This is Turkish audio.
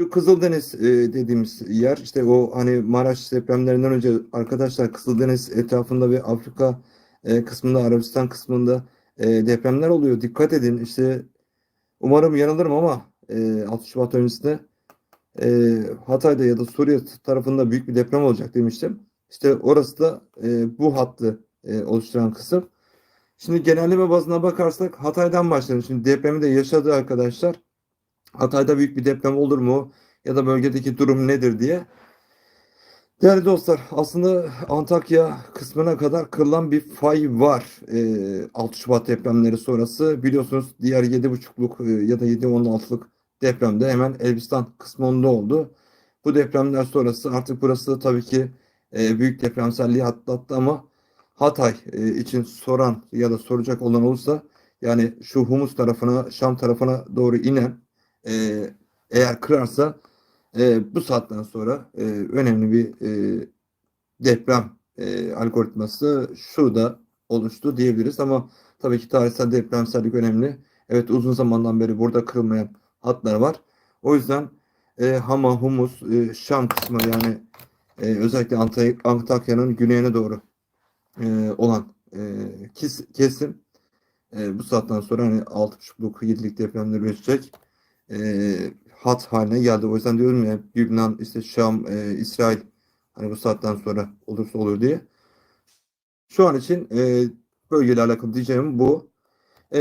Şu Kızıldeniz e, dediğimiz yer işte o hani Maraş depremlerinden önce arkadaşlar Kızıldeniz etrafında ve Afrika e, kısmında Arabistan kısmında e, depremler oluyor. Dikkat edin işte umarım yanılırım ama e, 6 Şubat öncesinde e, Hatay'da ya da Suriye tarafında büyük bir deprem olacak demiştim. İşte orası da e, bu hattı e, oluşturan kısım. Şimdi genelleme bazına bakarsak Hatay'dan başlayalım. Şimdi depremi de yaşadı arkadaşlar. Hatay'da büyük bir deprem olur mu? Ya da bölgedeki durum nedir diye. Değerli dostlar aslında Antakya kısmına kadar kırılan bir fay var. Ee, 6 Şubat depremleri sonrası biliyorsunuz diğer 7.5'luk e, ya da 7.16'lık depremde hemen Elbistan kısmında oldu. Bu depremler sonrası artık burası tabii ki e, büyük depremselliği atlattı ama Hatay e, için soran ya da soracak olan olursa yani şu Humus tarafına Şam tarafına doğru inen e, eğer kırarsa e, bu saatten sonra e, önemli bir e, deprem e, algoritması şurada oluştu diyebiliriz ama tabii ki tarihsel depremsellik önemli. Evet uzun zamandan beri burada kırılmayan hatlar var. O yüzden e, Hama, Humus, e, Şam kısmı yani e, özellikle Anta- Antakya'nın güneyine doğru e, olan e, kes- kesim e, bu saatten sonra hani 6.5'luk 7'lik depremler üretecek e, hat haline geldi. O yüzden diyorum ya Lübnan, işte Şam, e, İsrail hani bu saatten sonra olursa olur diye. Şu an için e, bölgeyle alakalı diyeceğim bu. E,